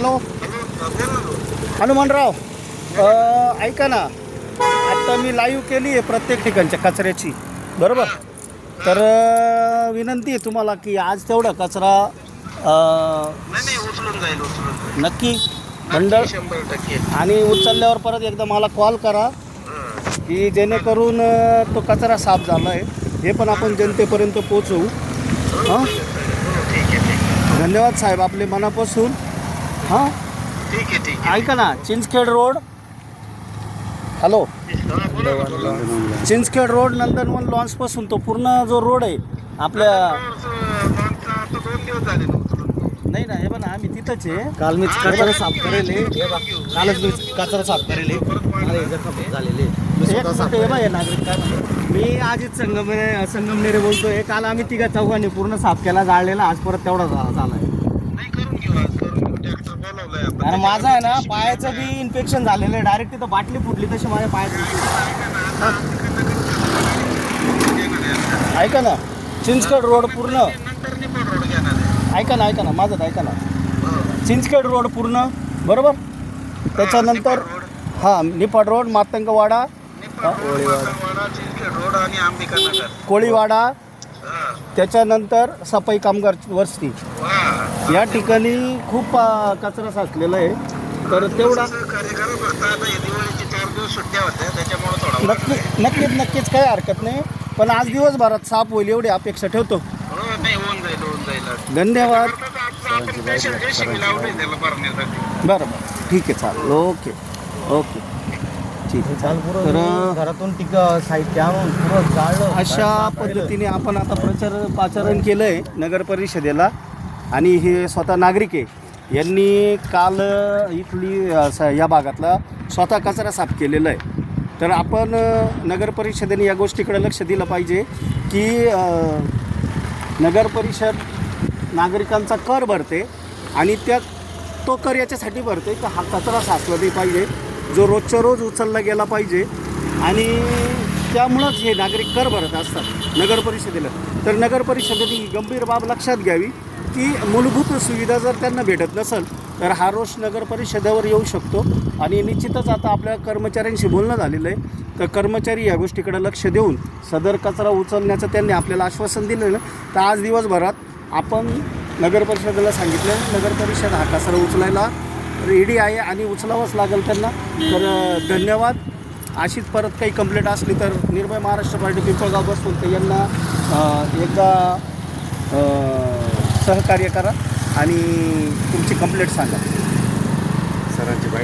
Hello हनुमानराव ऐका ना. आता मी लाईव्ह केली आहे प्रत्येक ठिकाणच्या कचऱ्याची. बरोबर? तर विनंती आहे तुम्हाला की आज तेवढा कचरा नक्की? मंडळ? आणि उचलल्यावर परत एकदा मला कॉल करा. की जेणेकरून तो कचरा साफ झाला आहे हे पण आपण जनतेपर्यंत पोचवू हां हो, धन्यवाद साहेब आपले मनापासून. हां? ठीक आहे ठीक आहे. ऐका ना Chinchkhed road. Hello. Chinchkhed road Nandanvan लॉन्चपासून तो पूर्ण जो रोड आहे आपल्या झाले. नाही ना हे पण आम्ही तिथंच आहे. काल मी कचरा साफ करेल. कालच मी. कचरा साफ करेल झालेले बघ, नागरिक काय. मी आजच संगमने संगमनेरे बोलतोय. काल आम्ही तिघा चौघांनी पूर्ण साफ केला जाळलेला. आज परत तेवढा झा- झालाय. आणि माझं आहे ना पायाचं बी इन्फेक्शन झालेलं आहे डायरेक्ट तिथं बाटली फुटली तशी माझ्या पायात ऐका ना चिंचखेड रोड पूर्ण. ऐका ना ऐका ना माझं ऐका ना हो. चिंचखेड रोड पूर्ण बरोबर त्याच्यानंतर. हां निफाड रोड मातंगवाडा कोळीवाडा. त्याच्यानंतर सफाई कामगार वस्ती. या ठिकाणी खूप अ, कचरा साचलेला आहे. तर तेवढा सहकार्य करा फक्त आता हे दिवाळीचे चार दिवस सुट्ट्या होत्या त्याच्यामुळे थोडा नक्की नक्कीच नक्कीच काही हरकत नाही. पण आज दिवसभरात साफ होईल एवढी अपेक्षा ठेवतो. हो नाही होऊन जाईल होऊन जाईल. धन्यवाद. आपण लावले त्याला भरण्यासाठी. बरं बरं. ठीक आहे चालेल. ओके. ओके. पुरं तर घरातून टिका साहित्य आणून पुरं अशा पद्धतीने आपण आता प्रचार पाचारण केलं आहे नगर परिषदेला. आणि हे स्वतः नागरिक आहे. यांनी काल इथली या भागातला स्वतः कचरा साफ केलेला आहे. तर आपण नगर परिषदेने या गोष्टीकडे लक्ष दिलं पाहिजे की नगर परिषद नागरिकांचा कर भरते आणि त्या तो कर याच्यासाठी भरते की हा कचरा साचला नाही पाहिजे. जो रोजच्या रोज उचलला गेला पाहिजे. आणि त्यामुळंच हे नागरिक कर भरत असतात नगर परिषदेला. तर नगर परिषदेने ही गंभीर बाब लक्षात घ्यावी की मूलभूत सुविधा जर त्यांना भेटत नसेल तर हा रोष नगर परिषदेवर येऊ शकतो. आणि निश्चितच आता आपल्या कर्मचाऱ्यांशी बोलणं झालेलं आहे. तर कर्मचारी या गोष्टीकडे लक्ष देऊन सदर कचरा उचलण्याचं त्यांनी आपल्याला आश्वासन दिलेलं तर आज दिवसभरात आपण नगर परिषदेला सांगितलं नगर परिषद हा कचरा उचलायला रेडी आहे आणि उचलावंच लागेल त्यांना. तर धन्यवाद. अशीच परत काही कंप्लेंट असली तर निर्भय महाराष्ट्र पार्टी पिंपळगाव बसून ते यांना एकदा सहकार्य करा आणि तुमची कंप्लेंट सांगा. सरांची बाईट